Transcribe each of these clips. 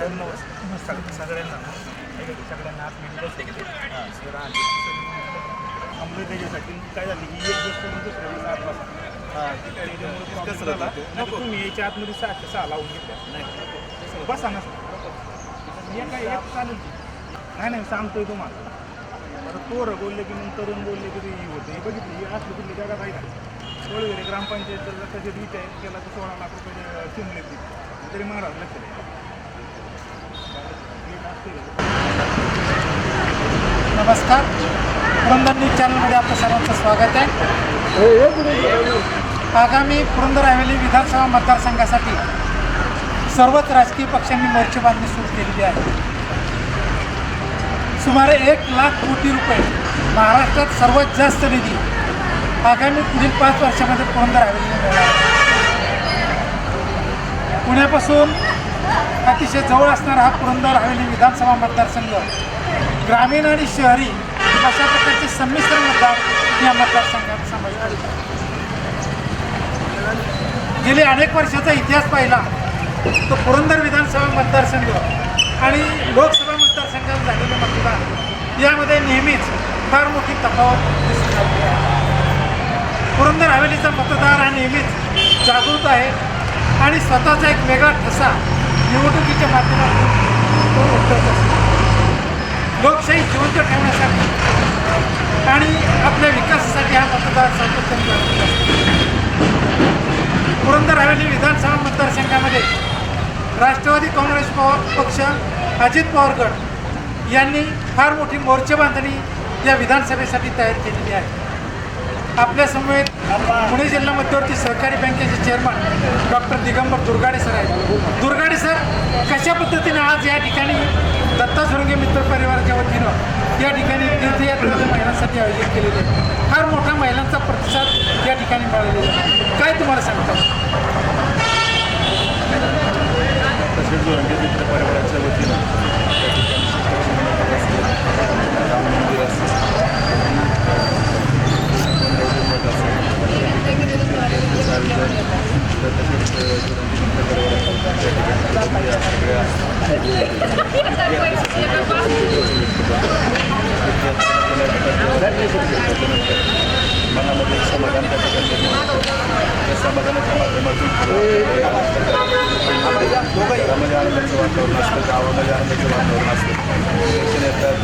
सगळ्यांना सगळ्यांना आम्ही त्याच्यासाठी काय झालं? की एक गोष्ट मी दुसऱ्या आत बसा तुम्ही याच्या आतमध्ये सहा सहा लावून घेतल्या. बसा ना एक काय एक चालेल. नाही नाही सांगतोय तुम्हाला. आता पोरं बोलले की मग तरुण बोलले की ते होते. हे बघितली ही असली कुठली जगात आहे का? वळवेरे ग्रामपंचायत जर त्याचे विचार केला तर सोळा लाख रुपये शिमले तरी. महाराज लक्ष द्या? नमस्कार. पुरंदर न्यूज चॅनलमध्ये आपलं सर्वांचं स्वागत आहे. आगामी पुरंदर हवेली विधानसभा मतदारसंघासाठी सर्वच राजकीय पक्षांनी मोर्चे बांधणी सुरू केलेली आहे. सुमारे एक लाख कोटी रुपये महाराष्ट्रात सर्वात जास्त निधी आगामी पुढील पाच वर्षामध्ये पुरंदर हवेलीने मिळणार आहे. पुण्यापासून अतिशय जवळ असणारा हा पुरंदर हवेली विधानसभा मतदारसंघ. ग्रामीण आणि शहरी अशा प्रकारचे संमिश्र मतदार या मतदारसंघात समाविष्ट गेली गेले अनेक वर्षाचा इतिहास पाहिला तो पुरंदर विधानसभा मतदारसंघ आणि लोकसभा मतदारसंघात झालेले मतदान यामध्ये नेहमीच फार मोठी तफावत दिसून आली आहे. पुरंदर हवेलीचा मतदार हा नेहमीच जागृत आहे आणि स्वतःचा एक वेगळा ठसा निवडणुकीच्या माध्यमातून तो उठत असतो. लोकशाही जिवंत ठेवण्यासाठी आणि आपल्या विकासासाठी हा मतदार सातत्याने असतो. पुरंदर हवेली विधानसभा मतदारसंघामध्ये राष्ट्रवादी काँग्रेस पवार पक्ष अजित पवार गट यांनी फार मोठी मोर्चे बांधणी या विधानसभेसाठी तयार केलेली आहे. आपल्या समवेत पुणे जिल्हा मध्यवर्ती सहकारी बँकेचे chairman doctor Digambar Durgade sir आहेत. दुर्गाडे सर कशा पद्धतीने आज या ठिकाणी दत्ता झुरंगे मित्र परिवाराच्या वतीनं या ठिकाणी तीर्थयात्रेचं महिलांसाठी आयोजित केलेलं आहे? फार मोठा महिलांचा प्रतिसाद या ठिकाणी मिळालेला आहे. काय तुम्हाला सांगता? तसेच जोरंगे मित्र परिवाराच्या वतीनं त्या ठिकाणी राम मंदिर असेल पंधरावडी मठ असेल तर तसेच जोरंगे मित्र परिवाराच्या त्या ठिकाणी मनामध्ये एक समाधान त्या ठिकाणी निर्माण होतं. त्या समाधानाच्या माध्यमातून घरामध्ये आनंदाचं वातावरण असतं गावामध्ये आनंदाचं वातावरण असतं इलेक्शन येतात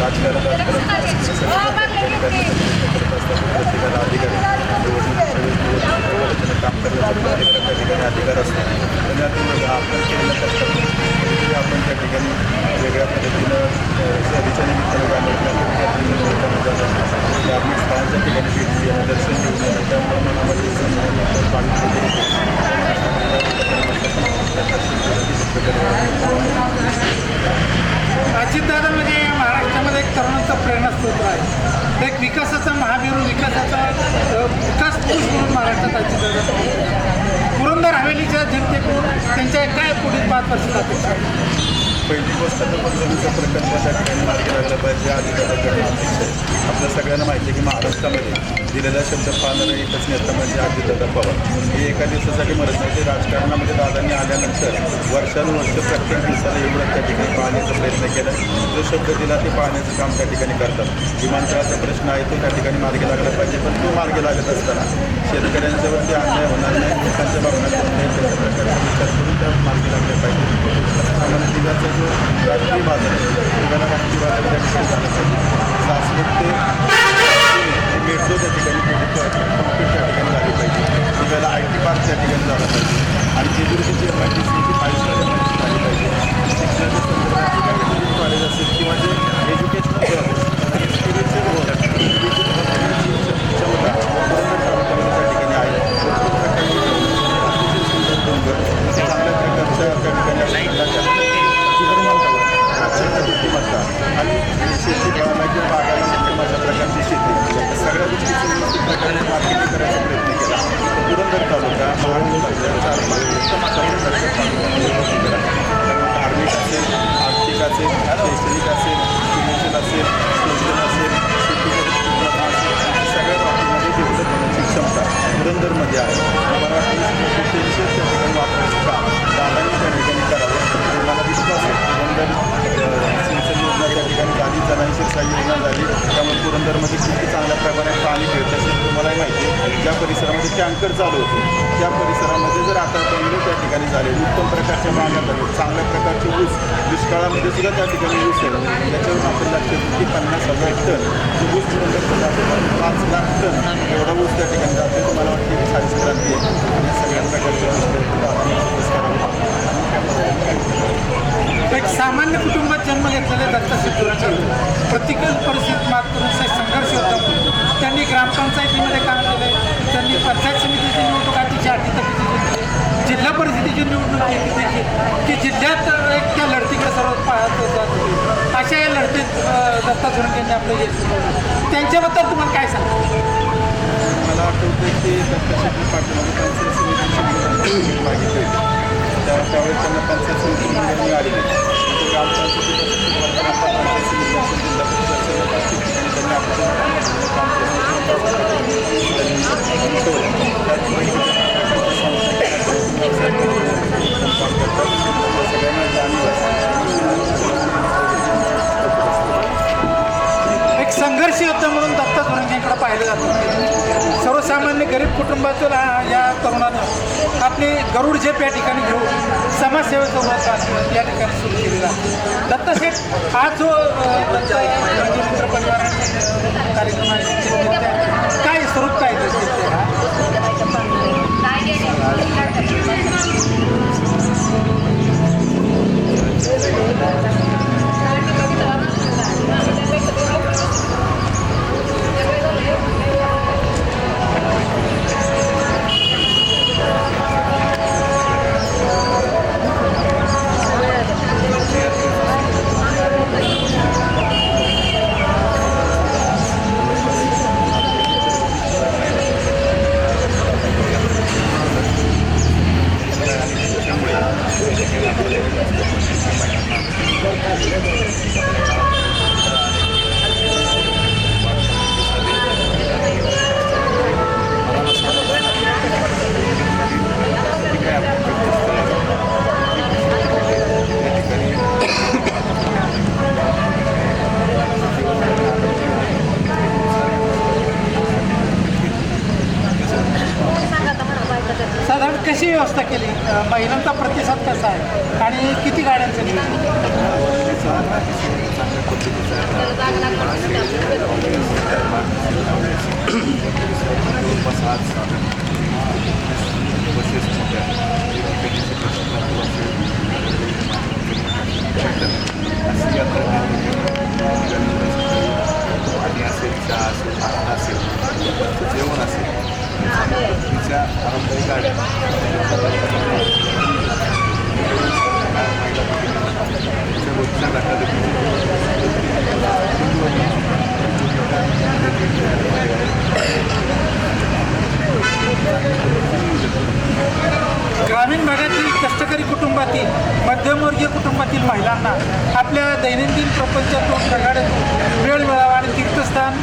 राजकारण राजकारण सगळं त्या ठिकाणी करण्याचा प्रयत्न करत असतात प्रत्येकाला अधिकार आहे. निवडणुकीच्या वेळेस निवडणूक प्रचाराने काम करण्याचा प्रत्येकाला त्या ठिकाणी अधिकार असतो. आणि आपण केलेलं कष्ट आपण त्या ठिकाणी वेगळ्या पद्धतीनं सहलीच्या निमित्तानं जाणं धार्मिक स्थळांच्या ठिकाणी भेट देणं दर्शन घेऊन येणं त्यामुळे मनामध्ये समाधान अजितदादा म्हणजे महाराष्ट्रामध्ये एक तरुणांचा प्रेरणास्त्रोत आहे. एक विकासाचा महावीर विकासाचा विकास पुरुष म्हणून महाराष्ट्रात अजितदादा पुरंदर हवेलीच्या जनतेकडून त्यांच्या काय पुढील पाच वर्षात अपेक्षा पहिली गोष्ट तर बंधूंचा प्रकल्प त्या ठिकाणी मार्गी लागला पाहिजे आधी करणं अपेक्षा आहे आपल्या सगळ्यांना माहिती आहे की महाराष्ट्रामध्ये दिलेला शब्द पाळणारा एकच नेता म्हणजे अजितदादा पवार. हे एका दिवसासाठी मरत नाही ते राजकारणामध्ये दादांनी आल्यानंतर वर्षानुवर्ष प्रत्येक दिवसाला एवढं त्या ठिकाणी पाहण्याचा प्रयत्न केला. जो शब्द दिला ते पाहण्याचं काम त्या ठिकाणी करतात. विमानतळाचा प्रश्न आहे तो त्या ठिकाणी मार्गी लागला पाहिजे पण तो मार्गी लागत असताना शेतकऱ्यांच्यावरती अन्याय होणार नाही लोकांच्या भावना होणार नाही त्याच्या प्रकारचा विचार करून त्या मार्गी लागल्या पाहिजे. आम्हाला दिव्याचा जो राष्ट्रीय बाजार. आहे दिव्याला राष्ट्रीय बाजार त्या ठिकाणी झाला पाहिजे सासवड ते मेट्रो त्या ठिकाणी चांगल्या प्रकारची ऊस दुष्काळामध्ये सुद्धा त्या ठिकाणी ऊस आहे. त्याच्यावर आपण लक्ष देऊ की पन्नास हजार टन जो ऊस जातो पाच लाख टन एवढा ऊस त्या ठिकाणी जाते मला वाटते की सारीच क्रांती आहे. या सगळ्या प्रकारच्या गोष्टी एक सामान्य कुटुंबात जन्म घेतलेले दत्ता सिद्धूराचे प्रतिकूल परिस्थितीत मात करून संघर्ष होता. त्यांनी ग्रामपंचायतीमध्ये काम केले. त्यांनी पंचायत समितीची निवडणूक अतिशय अटीतटीची जिंकली जिल्हा परिषदेची निवडणूक केली त्याची की जिल्ह्यात एक त्या लढतीकडे सर्वात पाहत होती. अशा या लढतीत दत्ता सुरंगेंनी आपलं यश त्यांच्याबद्दल तुम्हाला काय सांगा मला आठवतं की दत्तशेट्टी पाटील पंचायत समितीची मागितली. होती त्यावेळेस त्यांना पंचायत समिती निवडून मिळाली नाही जिल्हा परिषद त्यांनी आपल्या एक संघर्ष योद्धा म्हणून दत्ता सुरंगेंकडे पाहिलं जातं. सर्वसामान्य गरीब कुटुंबातील या तरुणानं आपली गरुड झेप या ठिकाणी घेऊन समाजसेवेचं व्रत या ठिकाणी सुरू केलेलं आहे. दत्तशेठ हा जो ಸುರುಕ್ತಾ ಇದ್ದೆ ಸುರುತ್ತೀರಾ lado, sabe? Vocês पंचायत प्रपंचातून वेळ मिळावा आणि तीर्थस्थान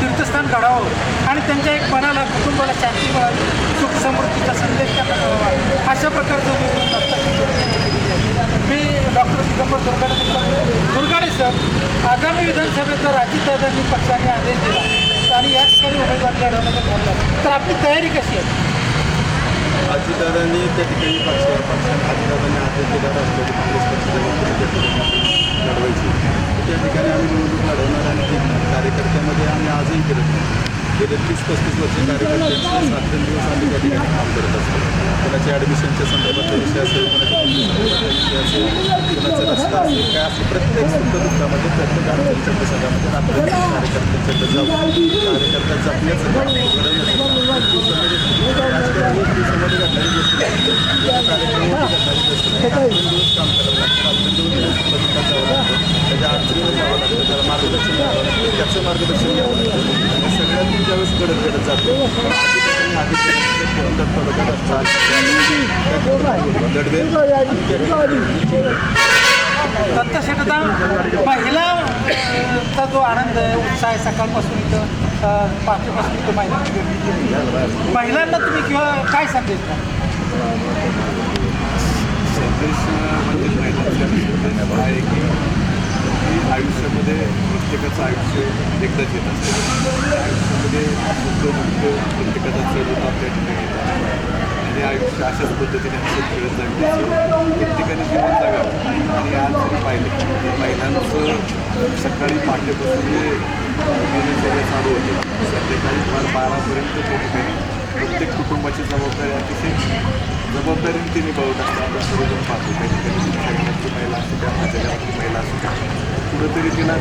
तीर्थस्थान घडावं आणि त्यांच्या एक मनाला कुटुंबाला शांती मिळावी सुख समृद्धीचा संदेश त्यांना मिळावा अशा प्रकारचं मी डॉक्टर दिगंबर दुर्गाडे दुर्गाडे सर आगामी विधानसभेचा राजदादांनी पक्षाने आदेश दिला आणि या ठिकाणी उमेदवार लढवण्याचं ठरलं तर आपली तयारी कशी आहे? अजितदादांनी त्या ठिकाणी पक्ष पक्षाने अजितदादांनी आदेश दिला राष्ट्रवादी काँग्रेस पक्षाच्या लढवायची. त्या ठिकाणी आम्ही निवडणूक लढवणार आणि कार्यकर्त्यामध्ये आम्ही आजही करत नाही गेले तीस पस्तीस वर्ष कार्यकर्त्यांचे सात तीन दिवस आम्ही त्या ठिकाणी काम करत असतो कोणाच्या ॲडमिशनच्या संदर्भात विषय असेल कोणाच्या विषय असेल कोणाचा रस्ता असेल काय असेल प्रत्येक सुख दुःखामध्ये प्रत्येक अडचणीच्या प्रसंगामध्ये रात्र कार्यकर्त्यांच्या जाऊन कार्यकर्ता जपण्याचं काम दिवसामध्ये घडणारी गोष्ट कार्यक्रमामध्ये घडणारी गोष्ट काम करावं लागतं जावं लागतं त्याच्या अडचणीवर जावं लागतं त्याला मार्गदर्शन घ्यावं लागतं त्याचं मार्गदर्शन घ्यावं लागतं आणि सगळ्यात मी ज्यावेळेस घडत घडत जातो आधी पुरंदर तालुक्यात असतात गडवे आणि जो आनंद आहे उत्साह आहे सकाळपासून इथं पाचवीपासून इथं महिलांची गर्दी महिलांना तुम्ही किंवा काय संदेश द्याल? म्हणजे महिलांच्या आहे की आयुष्यामध्ये प्रत्येकाचं आयुष्य एकदाच येत असतं. आयुष्यामध्ये सुख प्रत्येकाचा चढ होता त्या ठिकाणी हे आणि आयुष्य अशाच पद्धतीने हसत खेळत जाईल. प्रत्येकाने जीवन जगावं आणि आज जरी पाहिलं की म्हणजे महिलांचं सकाळी पहाटेपासून जे दिनचर्या चालू होते. संध्याकाळी फार बारापर्यंत ते ठिकाणी प्रत्येक कुटुंबाची जबाबदारी अतिशय जबाबदारीने ती निभावत असतात. आपण सर्वजण पाहतो. त्या ठिकाणी महिला असू द्या माझ्या गावातली महिला असू द्या. कुठंतरी तिला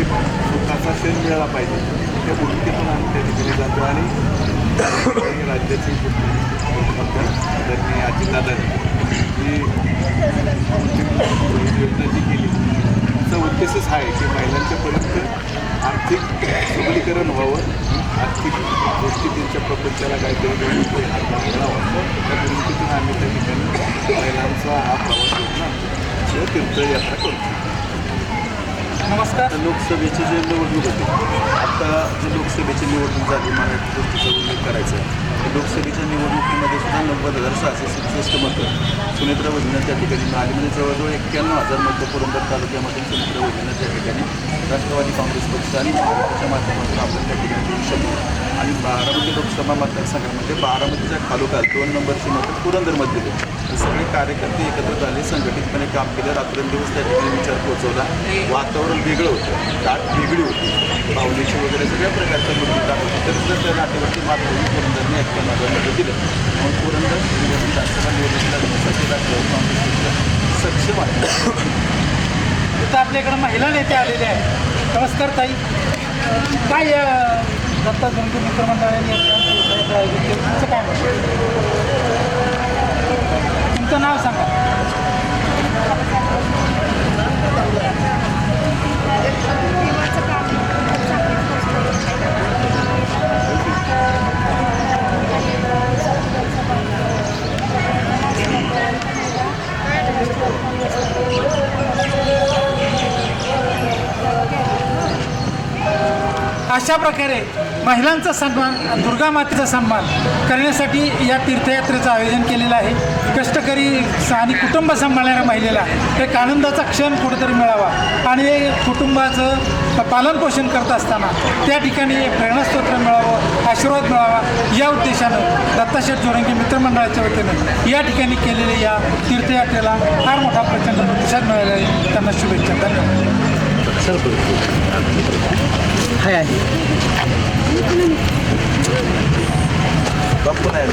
एक सुखाचा क्षण मिळाला पाहिजे. त्या भूमिकेतून आम्ही त्या ठिकाणी जातो आणि आणि राज्याची मुख्यमंत्री आदरणीय अजितदादांनी ही योजना जी केली. त्याचा उद्देशच हा आहे की महिलांच्यापर्यंत आर्थिक सबलीकरण व्हावं. आर्थिक गोष्टी त्यांच्या प्रपंचाला काहीतरी दोन त्या दृष्टीतून आम्ही त्या ठिकाणी महिलांचा हा प्रवास योजना किंवा तीर्थयात्रा करतो. नमस्कार. लोकसभेची जे निवडणूक होती आता जे लोकसभेची निवडणूक झाली मला एक गोष्टीचा उल्लेख करायचा आहे लोकसभेच्या निवडणुकीमध्ये सुद्धा नव्वद हजार सहाशे सदुसष्ट मतं सुनेत्रा त्या ठिकाणी मिळाली. म्हणजे जवळजवळ एक्क्याण्णव हजार मतं पुरंदर तालुक्यामधून सुनेत्रा वहिनीनं त्या ठिकाणी राष्ट्रवादी काँग्रेस पक्ष आणि महाराष्ट्राच्या माध्यमातून आपण त्या ठिकाणी देऊ शकतो आणि बारामती लोकसभा मतदारसंघामध्ये बारामतीच्या खालोखाल दोन नंबरची मतं पुरंदरमध्ये दिली. सगळे कार्यकर्ते एकत्र झाले संघटितपणे काम केलं. रात्रंदिवस त्या ठिकाणी विचार पोहोचवला. वातावरण वेगळं होतं. दाट वेगळी होती. पावलीची वगैरे सगळ्या प्रकारच्या गोष्टी दाट होती तरी जर त्या नातेवाईक मात होऊन पुरंदरने एकट्या माझ्यामध्ये दिलं म्हणून पुरंदर विधानसभा निवडणुकीला लढण्यासाठी राष्ट्रवादी काँग्रेस सक्षम आहे. इथं आपल्याकडे महिला नेते आलेले आहेत. नमस्कार ताई. काय दत्ता जंतू मित्रमंडळाने तुमचं काय तुमचं नाव सांगा. अशा प्रकारे महिलांचा सन्मान दुर्गा मातेचा सन्मान करण्यासाठी या तीर्थयात्रेचं आयोजन केलेलं आहे. कष्टकरी स- आणि कुटुंब सांभाळणाऱ्या महिलेला एक आनंदाचा क्षण कुठेतरी मिळावा. आणि कुटुंबाचं पालनपोषण करत असताना त्या ठिकाणी एक प्रेरणास्त्रोत्र मिळावं आशीर्वाद मिळावा या उद्देशानं दत्ताशेठ जोरंगी मित्रमंडळाच्या वतीनं या ठिकाणी केलेल्या या तीर्थयात्रेला फार मोठा प्रचंड प्रतिसाद मिळाला आहे. त्यांना शुभेच्छा. धन्यवाद. はいはい学校内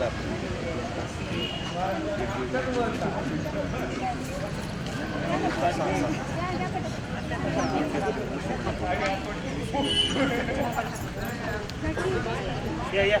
だいやいや。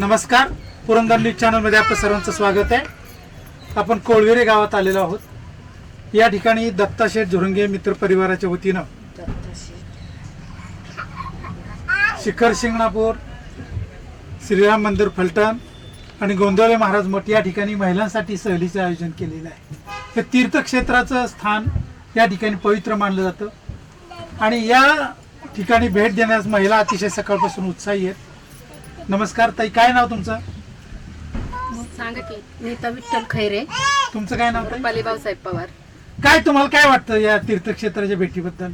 नमस्कार. पुरंदर न्यूज चॅनलमध्ये आपलं सर्वांचं स्वागत आहे. आपण कोळवेरे गावात आलेलो आहोत. या ठिकाणी दत्ताशेठ झुरंगे मित्र परिवाराच्या वतीनं शिखर शिंगणापूर श्रीराम मंदिर फलटण आणि गोंदवले महाराज मठ या ठिकाणी महिलांसाठी सहलीचं आयोजन केलेलं आहे. हे तीर्थक्षेत्राचं स्थान या ठिकाणी पवित्र मानलं जातं. आणि या ठिकाणी भेट देण्यास महिला अतिशय सकाळपासून उत्साही आहेत. नमस्कार ताई काय नाव तुमचं? सांगा की नीता विठ्ठल खैरे. तुमचं काय नाव ताई? रुपाली भाऊसाहेब पवार. काय तुम्हाला काय वाटतं या तीर्थक्षेत्राच्या भेटीबद्दल?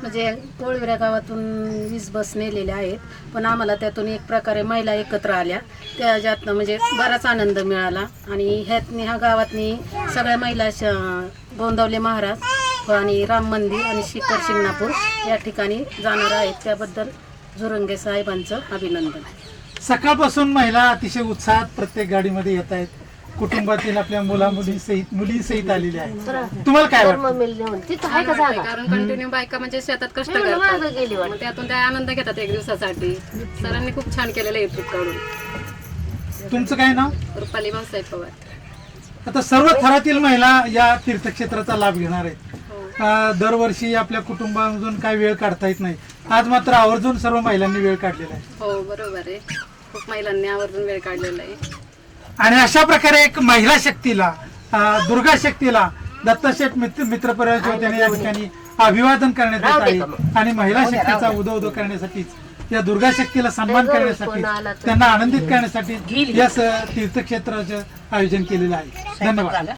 म्हणजे कोळविरा गावातून वीस बस नेलेल्या आहेत पण आम्हाला त्यातून एक प्रकारे महिला एकत्र आल्या. त्याच्यातनं म्हणजे बराच आनंद मिळाला. आणि ह्यातनी ह्या गावातनी सगळ्या महिला श गोंदवले महाराज आणि राम मंदिर आणि शिखर शिंगणापूर या ठिकाणी जाणार आहेत. त्याबद्दल झुरंगे साहेबांचं अभिनंदन. सकाळपासून महिला अतिशय उत्साहात प्रत्येक गाडीमध्ये येत आहेत. कुटुंबातील आपल्या मुला मुली सहित मुली सहित आलेल्या आहेत. तुम्हाला काय वाटतं? तिथं आहे का जागा? कारण कंटिन्यू बायका म्हणजे शेतात कष्ट करतात. मागं गेली वाटतं. मग त्यातून त्या आनंद घेतात एक दिवसासाठी. सरांनी खूप छान केलेलं आहे ट्रिप काढून. तुमचं काय नाव? रुपाली भाऊसाहेब पवार. आता सर्व थरातील महिला या तीर्थक्षेत्राचा लाभ घेणार आहेत. हो. अं, दरवर्षी आपल्या कुटुंबामधून काय वेळ काढता येत नाही. आज मात्र आवर्जून सर्व महिलांनी वेळ काढलेला आहे. हो बरोबर आहे. खूप महिलांनी आवर्जून वेळ काढलेला आहे. आणि अशा प्रकारे एक महिला शक्तीला अं, दुर्गा शक्तीला दत्ताशेठ मित्र मित्र वतीने या ठिकाणी अभिवादन करण्यात येत आहे. आणि महिला शक्तीचा उदो उदो करण्यासाठीच या दुर्गा शक्तीला सन्मान करण्यासाठी त्यांना आनंदित करण्यासाठी या स- तीर्थक्षेत्राचं आयोजन केलेलं आहे. धन्यवाद.